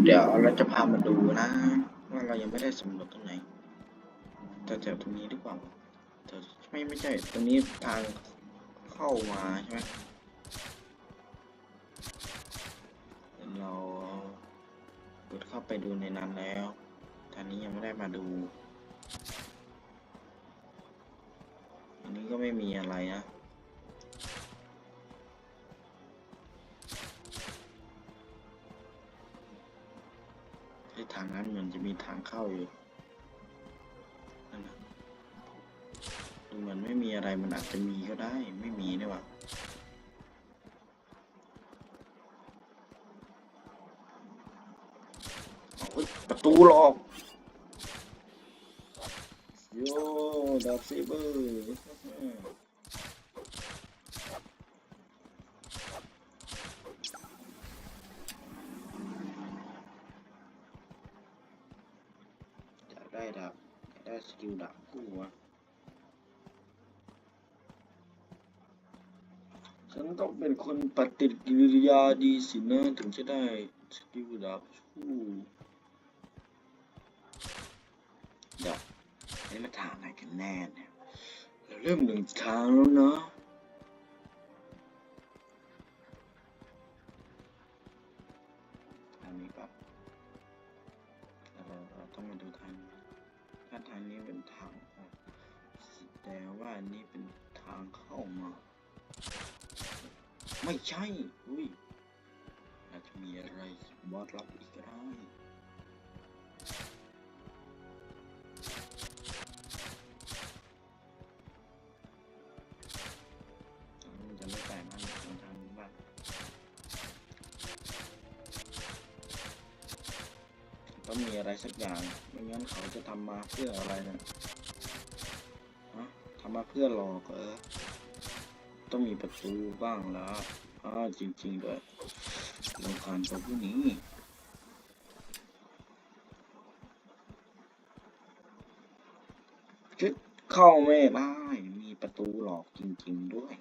เดี๋ยวเราจะพามาดูนะ ว่าเรายังไม่ได้สำรวจตรงไหนแต่แถวตรงนี้หรือเปล่าแต่ไม่ไม่ใช่ตรงนี้ทางเข้ามาใช่ไหมเดี๋ยวเรากดเข้าไปดูในนั้นแล้วทางนี้ยังไม่ได้มาดู อันนี้ก็ไม่มีอะไรนะ เข้าอยู่นั่นนะดูเหมือนไม่มีอะไรมันอาจจะมีก็ได้ไม่มีนี่หว่าประตูหลอกโย่ดาร์คเซเบอร์อยากได้ดาบอยากได้ สกิลดาบคู่วะฉันต้องเป็นคนปฏิกิริยาดีสินะถึงจะได้สกิลดาบคู่เดี๋ยวนี่มาทางไหนกันแน่เนี่ยเราเริ่มหนึ่งทางแล้วเนาะ นี้เป็นทางออกแต่ว่าอันนี้เป็นทางเข้ามา ไม่ใช่อุ้ยอาจจะมีอะไรบอสลับอีกได้ทาจะไม่แปลกมากทางทางนี้บ้าง ต้องมีอะไรสักอย่าง ไม่งั้นเขาจะทำมาเพื่ออะไรนะฮะทำมาเพื่อหลอกเออ ต้องมีประตูบ้างแล้วอ้าจริงๆด้วยลงคาญกับผู้นี้คิดเข้าไม่ได้ มีประตูหลอกจริง ๆ ด้วย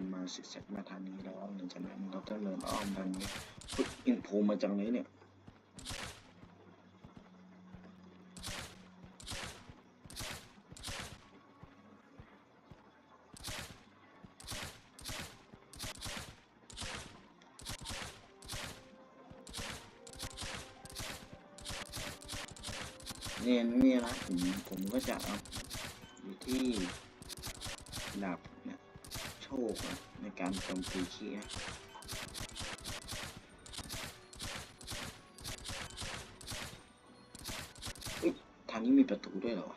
นมาสิแซกมาทางนี้แล้วหลังจากนั้นเราต้องเดินอ้อมทางนี้ปึ๊บอินโฟมาจากไหนเนี่ยเนี่ยเนี่ยนะผมผมก็จะเอา ในการโจมตีขี้นะเอ้ยทางนี้มีประตูด้วยเหรอ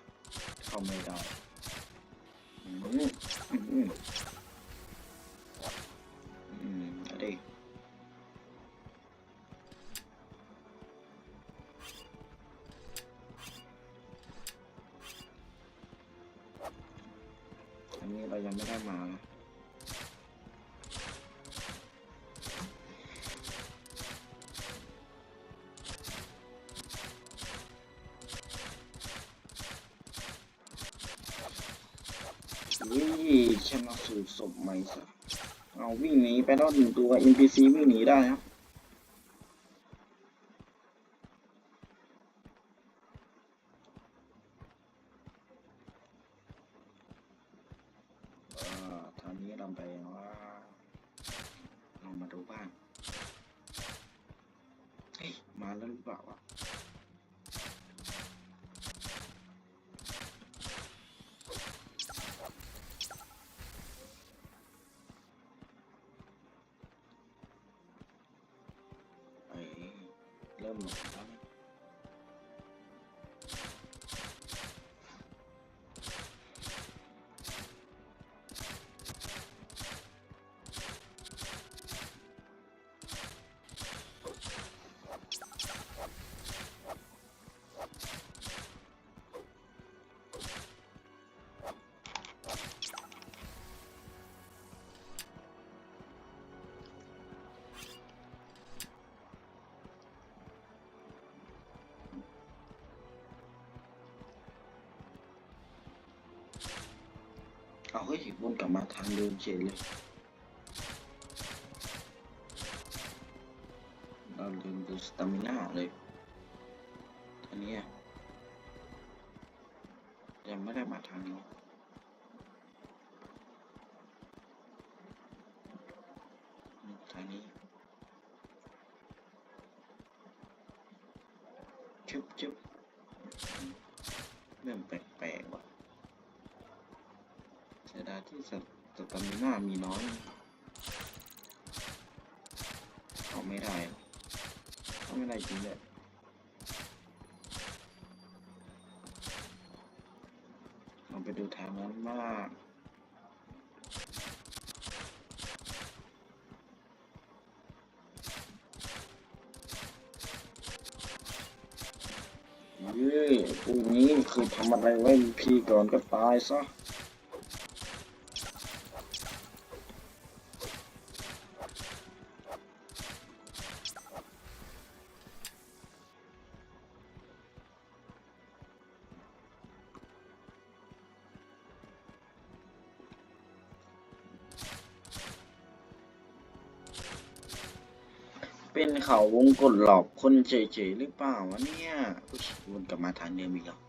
งชนะสูตรศพใหม่สักเอาวิ่งหนีไปแล้วหนึ่งตัว NPC วิ่งหนีได้ครับเอ่อทางนี้ลำไปว่าลองมาดูบ้างเฮ้ยมาแล้วหรือเปล่าวะ วนกลับมาทางเดิมเฉยเลยเราลืมดูสตามิน่าเลยอันเนี้ยังไม่ได้มาทางนี้นี่ทางนี้จุ๊บจุ๊บเริ่มแปลกๆว่ะาที่สสตามิน่ามีน้อยเอาไม่ได้กเอาไม่ได้จริงเลยลองไปดูทางนั้นมากเฮ้ยพวกนี้เคยทำอะไรไว้พี่ก่อนก็ตายซะ เขาวงกดหลอกคนเฉยๆหรือเปล่าวะเนี่ยอุ๊ยวนกลับมาทางเดิมอีกแล้ว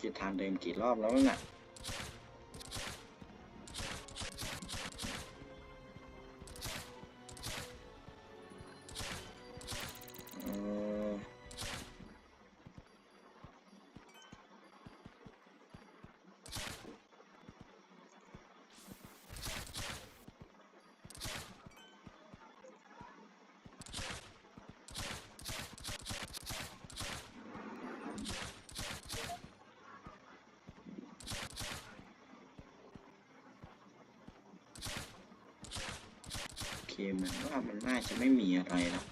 จะทางเดิมกี่รอบแล้วน่ะ เคเหมือนว่ามันน่าจะไม่มีอะไรแล้ว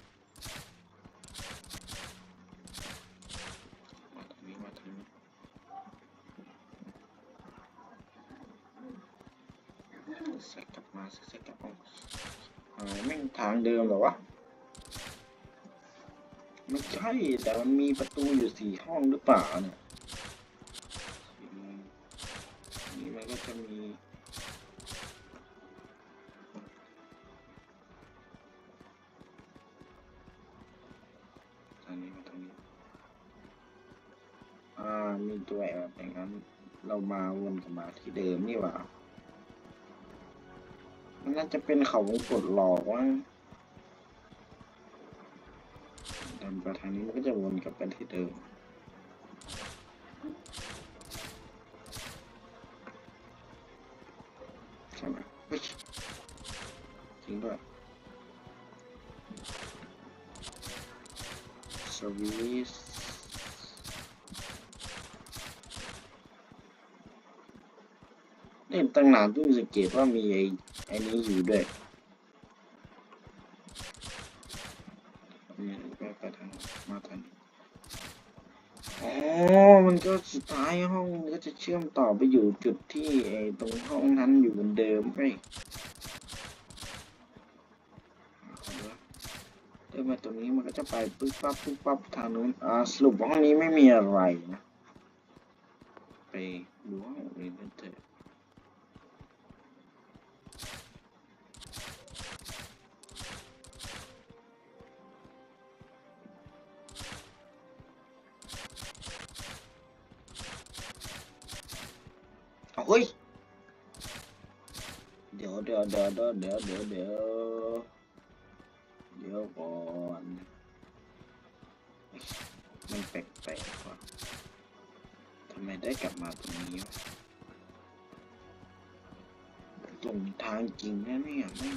มาทางนี้มาทางนี้เสร็จกลับมาเสร็จกลับมาหายแม่งทางเดิมเหรอวะไม่ใช่แต่มันมีประตูอยู่สี่ห้องหรือเปล่าเนี่ยนี่มันก็จะมี เรามาวนกลับมาที่เดิมนี่หว่ามันน่าจะเป็นเขาวงกดหลอกว่าเดินไปทางนี้มันก็จะวนกลับไปที่เดิมใช่ไหมจริงด้วยสวิส เล่นตั้งนานเพิ่งสังเกตว่ามีไอ้ไอ้นี้อยู่ด้วยไปทางมาทางนี้อ๋อ มันก็สุดท้ายห้องก็จะเชื่อมต่อไปอยู่จุดที่ไอ้ตรงห้องนั้นอยู่เหมือนเดิมไปเดินมาตรงนี้มันก็จะไปปึ๊บปั๊บปึ๊บปั๊บทางนู้น อ่า สรุปห้องนี้ไม่มีอะไรนะ ไปดูห้องอื่นกันเถอะ เฮ้ย เดี๋ยวเดี๋ยวเดี๋ยวเดี๋ยวเดี๋ยวเดี๋ยวเดี๋ยวเดี๋ยวก่อนมันแปลกๆว่ะทำไมได้กลับมาตรงนี้ตรงทางจริงนะเนี่ยไม่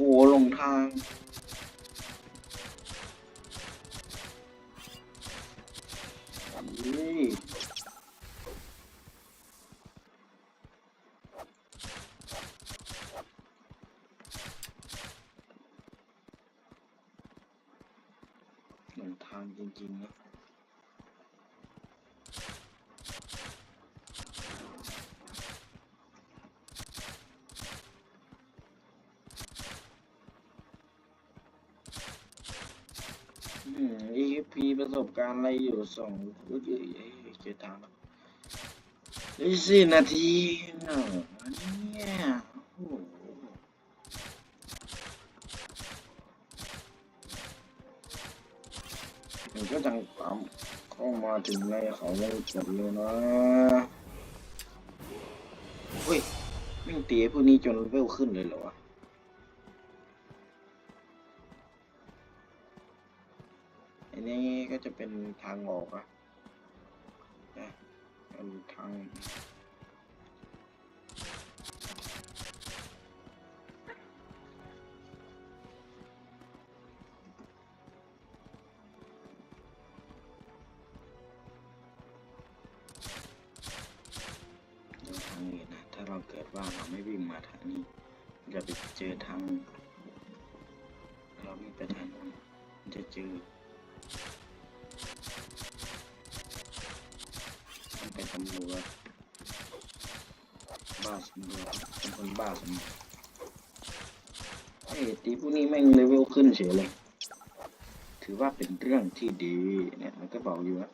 โคลงทางนี่ หลงทางจริงๆนะ อื ม EXP ประสบการณ์อะไรอยู่สองอุ้ยเอ้ยเอ้ยเจอทางแล้วเฮ้ยสี่นาทีเนอะเนี่ยโอ้โหมันก็จังปั๊มเข้ามาถึงในเขาวงกดเลยนะเฮ้ยมิ่งตีพวกนี้จนเลเวลขึ้นเลยเหรอวะ อันนี้ก็จะเป็นทางออกอะนะเป็นทางดูทางนี้นะถ้าเราเกิดว่าเราไม่วิ่งมาทางนี้มันจะไปเจอทางเราวิ่งไปทางนู้นจะเจอ เป็นคนบ้าสำรวจเฮ้ตีพวกนี้แม่งเลเวลขึ้นเฉยเลย ถือว่าเป็นเรื่องที่ดีเนี่ยมันก็บอกอยู่ว่า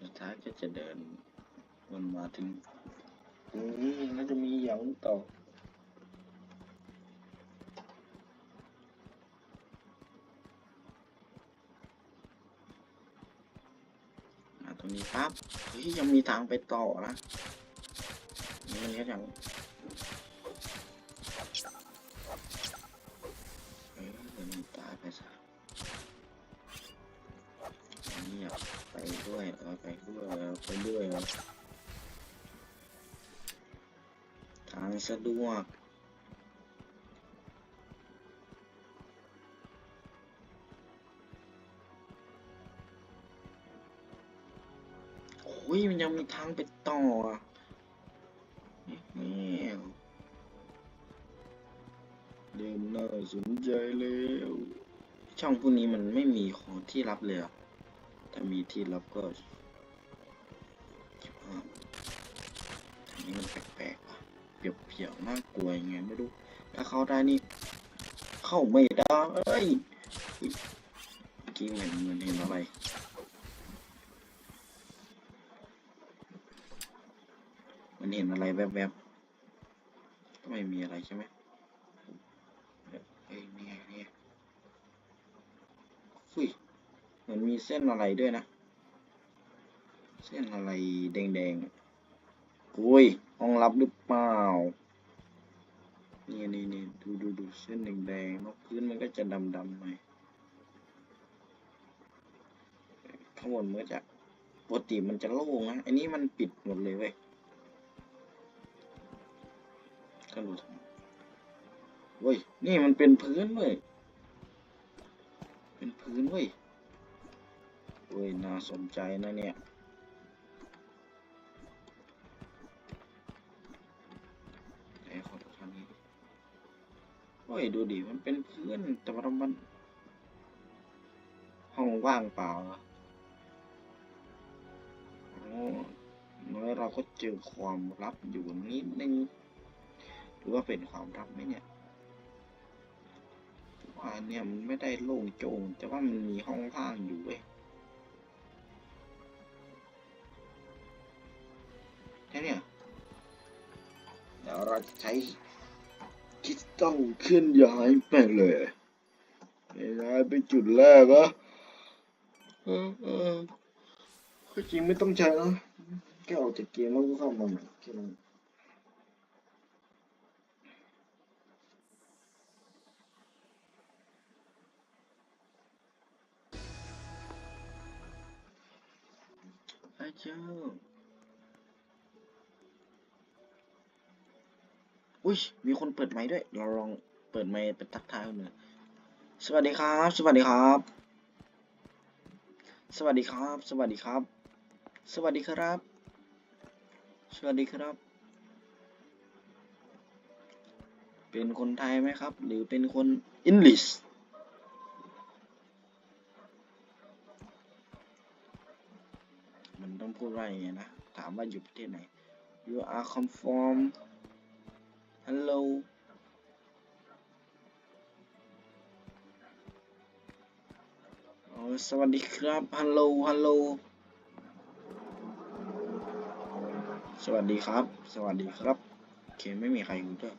สุดท้ายก็จะเดินวนมาถึงตรงนี้แล้วจะมีอย่างต่อ มาตรงนี้ปั๊บยังมีทางไปต่อนะนี่มันก็ยังเออเดี๋ยวมันตายไปซะนี่อยากไปด้วยเออไปด้วยเออไปด้วยทางสะดวก อ้ยมันยังมีทางไปต่ออะนี่เริ่มน่าสนใจแล้วช่องพวกนี้มันไม่มีของที่รับเลยเหรอะถ้ามีที่รับก็อ่าทางนี้มันแปลกๆว่ะเปียวๆน่ากลัวยังไงไม่รู้ ถ้าเข้าได้นี่ เข้าไม่ได้เอ้ยอุ๊ยเมื่อกี้เหมือนเหมือนเห็นอะไร มันเห็นอะไรแวบๆก็ไม่มีอะไรใช่ไหมเอ้ยนี่ไงนี่ฟุ้ยเหมือนมีเส้นอะไรด้วยนะ เส้นอะไรแดงๆอะอุ้ยห้องลับหรือเปล่า นี่นี่นี่ดูดูดูเส้นแดงๆนอกพื้นมันก็จะดำๆหน่อยข้างบนมันก็จะปกติมันจะโล่งนะ อันนี้มันปิดหมดเลยเว้ย ก็รู้ทำเว้ย นี่มันเป็นพื้นเว้ย เป็นพื้นเว้ย เว้ย น่าสนใจนะเนี่ยไอ้ขอดูทางนี้เว้ย ดูดิ มันเป็นพื้น แต่ว่ามัน ห้องว่างเปล่าอะโอ้น้อยเราก็เจอความลับอยู่นิดนึง หรือว่าเป็นความลับไหมเนี่ยว่าเนี่ยมันไม่ได้โล่งโจงแต่ว่ามันมีห้องว่างอยู่เว้ยแค่เนี่ย เดี๋ยวเราจะใช้คริสตัลเคลื่อนย้ายไปเลยย้ายไปจุดแรกอะเออเออก็จริงไม่ต้องใช้นะแค่ออกจากเกมแล้วก็เข้ามาใหม่แค่นั้น เจ้า อุ้ย มีคนเปิดไมค์ด้วย เราลองเปิดไมค์เป็นทักทายคนหนึ่งสวัสดีครับ สวัสดีครับ สวัสดีครับ สวัสดีครับ สวัสดีครับ สวัสดีครับ เป็นคนไทยไหมครับ หรือเป็นคนอิงลิส มันต้องพูดว่าอย่างไงนะ ถามว่าอยู่ประเทศไหน you are come from hello สวัสดีครับ ฮัลโหล ฮัลโหล สวัสดีครับ สวัสดีครับ โอเค ไม่มีใครคุยด้วย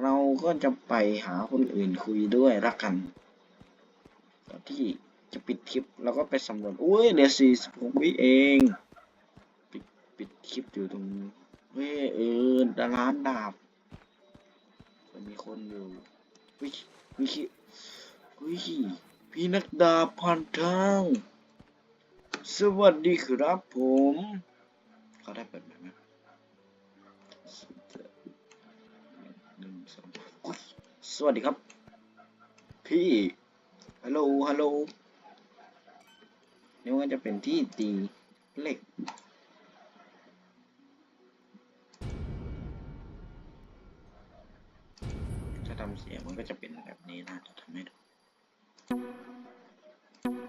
เราก็จะไปหาคนอื่นคุยด้วยละกัน ที่ จะปิดคลิปเราก็ไปสำรวจอุ้ยเดี๋ยวสี่สิบหกวิเองปิดปิดคลิปอยู่ตรงเว้ยเออดาร้านดาบจะมีคนอยู่วิวิคิวิพี่นักดาบผ่านทางสวัสดีครับผมเขาได้เปิดไหมไหมหนึ่งสองสวัสดีครับ พี่ ฮัลโหล ฮัลโหล นี่ว่าจะเป็นที่ตีเหล็ก ถ้าทำเสียงมันก็จะเป็นแบบนี้นะจะทำให้ดู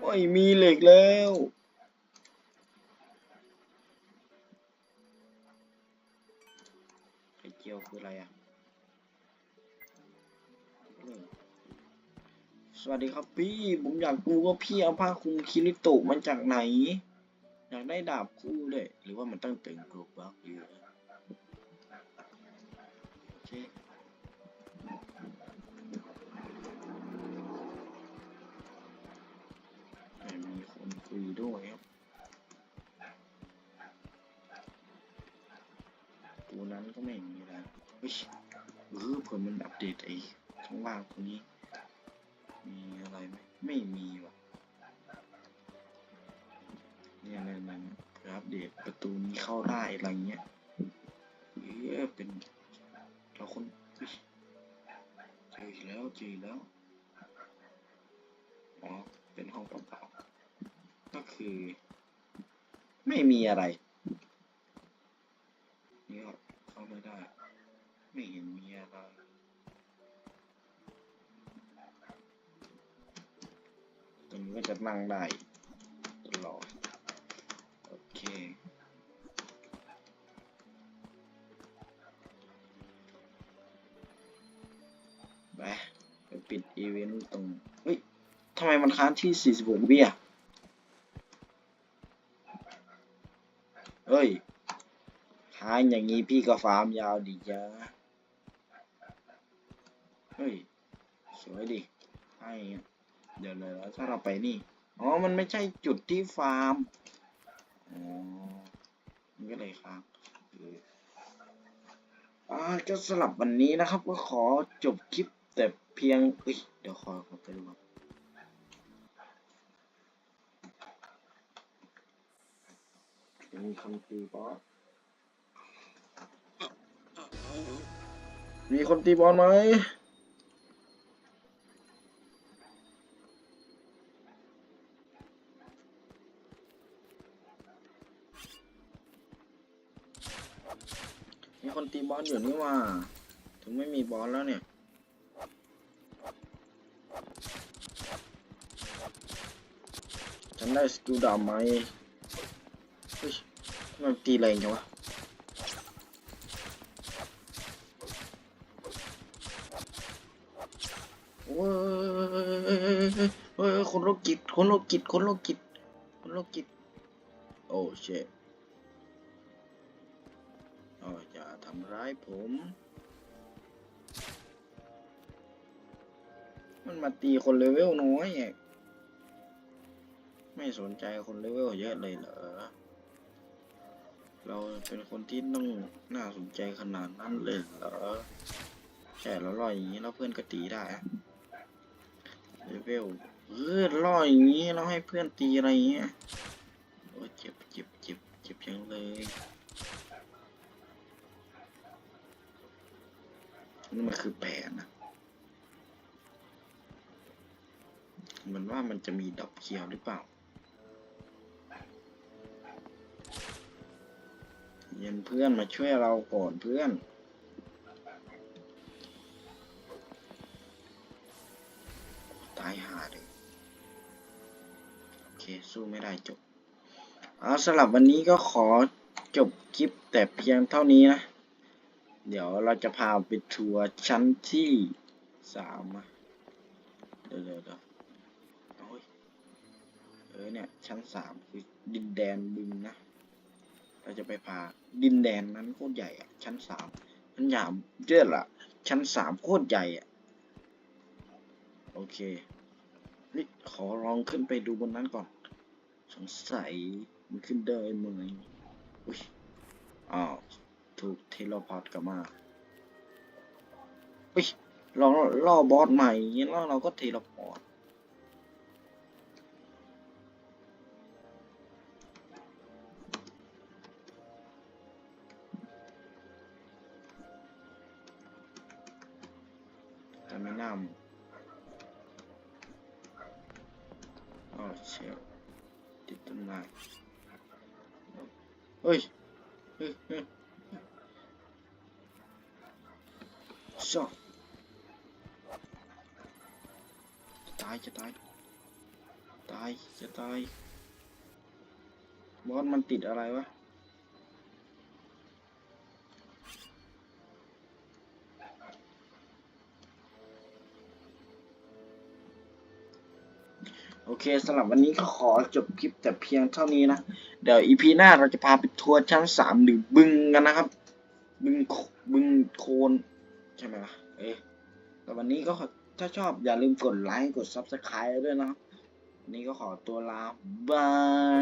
โอ้ย มีเหล็กแล้วไข่เจียวคืออะไรอะ วัสดีครับพี่ ผมอยากรู้ว่าพี่เอาผ้าคลุมคิริโตะมาจากไหน อยากได้ดาบคู่เลย หรือว่ามันตั้งตึงกรุบบักอยู่โอเคไม่มีคนคุยด้วยครับตัวนั้นก็ไม่มีอะไรเฮ้ยเออเผื่อมันอัปเดตไอ้ข้างล่างตรงนี้ ไม่มีว่ะเนี่ยเนี่ยเนี่ยเผื่ออัปเดตประตูนี้เข้าได้อะไรเงี้ยเออเป็นเราคนเฮ้ยเจออีกแล้วเจออีกแล้วอ๋อเป็นห้องเปล่าๆก็คือ ไม่มีอะไร นี่ก็เข้าไม่ได้ ไม่เห็นมีอะไรต รงนี้ก็จะนั่งได้ตลอดโอเคไปไปปิดอีเวนต์ตรงเฮ้ยทำไมมันค้างที่ 46 วิอะเฮ้ยค้างอย่างนี้พี่ก็ฟาร์มยาวดีจ้าเฮ้ย สวยดิให้เดี๋ยวเลยแล้วถ้าเราไปนี่ อ๋อ มันไม่ใช่จุดที่ฟาร์ม อ๋อนก็เลยค้างเอออ่าก็สลับวันนี้นะครับ ก็ขอจบคลิปแต่เพียงเอ้ยเดี๋ยวขอขอไปดูก่อนมีคำตีบอส มีคนตีบอลไหม บอลอยู่นี่ว่า ถึงไม่มีบอลแล้วเนี่ย ฉันได้สกิลดาบไหมเฮ้ยมันตีแรงจังวะโอ้ยเฮ้ยคนโรคจิตคนโรคจิตคนโรคจิตคนโรคจิต โอ้เช ตอ๋อย่าทำร้ายผม มันมาตีคนเลเวลน้อยไม่สนใจคนเลเวลเยอะเลยเหรอ เราเป็นคนที่ต้องน่าสนใจขนาดนั้นเลยเหรอใช่แล้วรอยอย่างนี้แล้วเพื่อนก็ตีได้เลเวลเออรอยอย่างนี้เราให้เพื่อนตีอะไรอย่างเงี้ยโอ้เจ็บเจ็บเจ็บเจ็บจังเลย นี่มันคือแผนนะเหมือนว่ามันจะมีดอกเขียวหรือเปล่า เย็นเพื่อนมาช่วยเราก่อนเพื่อนตายหาเลยโอเค สู้ไม่ได้จบ เอาสำหรับวันนี้ก็ขอจบคลิปแต่เพียงเท่านี้นะ เดี๋ยวเราจะพาไปทัวร์ชั้นที่สามอะเดี๋ยวเดี๋ยวเดี๋ยวโอ้ยเออเนี่ย ชั้นสามคือดินแดนบึงนะ เราจะไปพาดินแดนนั้นโคตรใหญ่อะชั้นสามชั้นยามเจ้าละชั้นสามโคตรใหญ่อะโอเคนี่ขอลองขึ้นไปดูบนนั้นก่อน สงสัยมันขึ้นได้ไหมอุ้ยอ้าว ถูกเทเลพอร์ตกลับมาเฮ้ยเราล่อบอสใหม่งั้นแล้วเราก็เทเลพอร์ต ชอบตายจะตาย ตายจะตาย บอสมันติดอะไรวะ โอเคสำหรับวันนี้ก็ขอจบคลิปแต่เพียงเท่านี้นะ เดี๋ยวอีพีหน้าเราจะพาไปทัวร์ชั้นสามหรือบึงกันนะครับ บึงบึงโคน ใช่ไหมล่ะ เอ๊ะแต่วันนี้ก็ถ้าชอบอย่าลืมกดไลค์ กด Subscribe ด้วยนะครับวันนี้ก็ขอตัวลาบาย